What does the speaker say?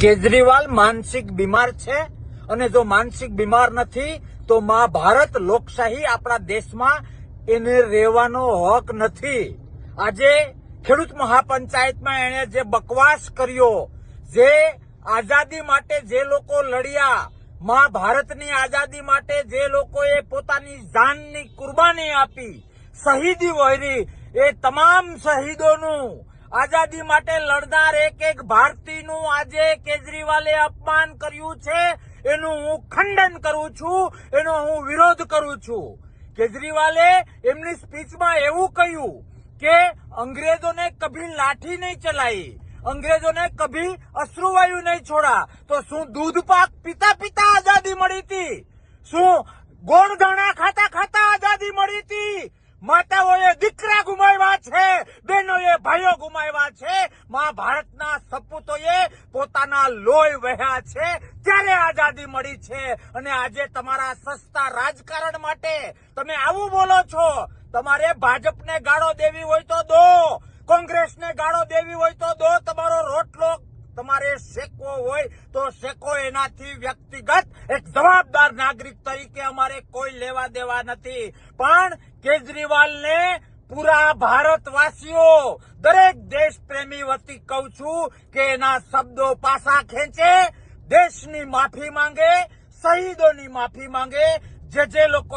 કેજરીવાલ માનસિક બીમાર છે અને જો માનસિક બીમાર નથી, તો મા ભારત લોકશાહી આપણા દેશમાં એને રહેવાનો હક નથી. આજે ખેડૂત મહાપંચાયતમાં એણે જે બકવાસ કર્યો, જે આઝાદી માટે જે લોકો લડ્યા, માં ભારતની આઝાદી માટે જે લોકોએ પોતાની જાનની કુરબાની આપી, શહીદી વહેરી, એ તમામ શહીદોનું આઝાદી માટે લડનાર એક એક ભારતીયનું આજે કેજરીવાલે અપમાન કર્યું છે. એનું હું ખંડન કરું છું. એનો હું વિરોધ કરું છું. કેજરીવાલે એમની સ્પીચમાં એવું કહ્યું કે અંગ્રેજોને કભી લાઠી નહીં ચલાઈ અંગ્રેજોને કભી અશ્રુવાયુ નહીં છોડા. તો શું દૂધ પાક પીતા પીતા આઝાદી મળી હતી? શું ગોળ ધાણા ખાતા ખાતા આઝાદી મળી હતી માતાઓએ દીકરા ગુમાવ્યા છે બહેનોએ ભાઈઓ ગુમાવ્યા છે. મહાભારતના સપૂતોએ પોતાના લોહી વહ્યા છે. ત્યારે આઝાદી મળી છે. અને આજે તમારા સસ્તા રાજકારણ માટે તમે આવું બોલો છો. તમારે ભાજપને ગાળો દેવી હોય તો દો. કોંગ્રેસને ગાળો દેવી હોય તો દો. તમારો રોટલો તમારે શેકવો હોય તો શેકો. એનાથી વ્યક્તિગત એક જવાબદાર નાગરિક તરીકે અમારે કોઈ લેવા દેવા નથી. પણ કેજરીવાલને પૂરા ભારતવાસીઓ, દરેક દેશ પ્રેમી વતી કહું છું કે એના શબ્દો પાછા ખેંચે, દેશની માફી માંગે, શહીદોની માફી માંગે, જે જે લોકો